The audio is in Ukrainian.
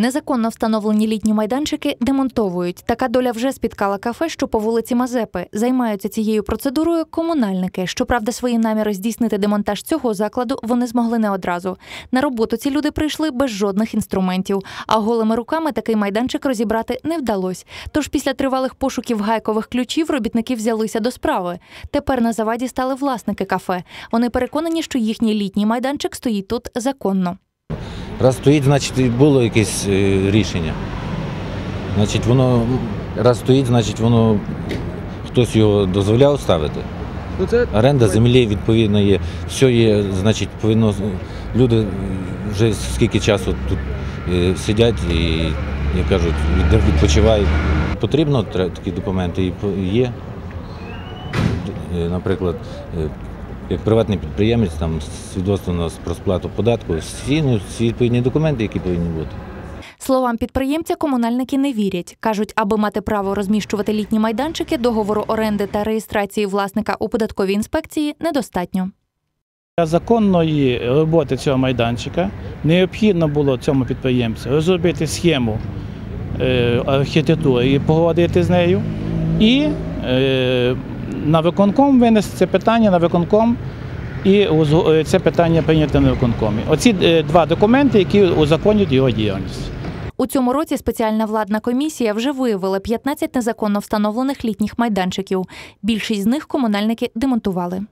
Незаконно встановлені літні майданчики демонтовують. Така доля вже спіткала кафе, що по вулиці Мазепи. Займаються цією процедурою комунальники. Щоправда, свої наміри здійснити демонтаж цього закладу вони змогли не одразу. На роботу ці люди прийшли без жодних інструментів, а голими руками такий майданчик розібрати не вдалось. Тож після тривалих пошуків гайкових ключів робітники взялися до справи. Тепер на заваді стали власники кафе. Вони переконані, що їхній літній майданчик стоїть тут законно. Раз стоїть, значить і було якесь е, рішення. Значить, воно раз стоїть, значить воно хтось його дозволяв ставити. Ну це Оренда землі відповідно є. Все є, значить, повинно люди вже скільки часу тут е, сидять і, як кажуть, від- відпочивають. Потрібно тре- такі документи і по- є. Е, Наприклад, е, як приватний підприємець, там свідоцтво на про сплату податку, всі, ну, всі відповідні документи, які повинні бути. Словам підприємця комунальники не вірять. Кажуть, аби мати право розміщувати літні майданчики, договору оренди та реєстрації власника у податковій інспекції недостатньо. Для законної роботи цього майданчика необхідно було цьому підприємцю розробити схему е, архітектури і погодити з нею, і е, на виконком винести це питання на виконком і е, це питання прийняти на виконкомі. Оці е, два документи, які узаконюють його діяльність. У цьому році спеціальна владна комісія вже виявила 15 незаконно встановлених літніх майданчиків. Більшість з них комунальники демонтували.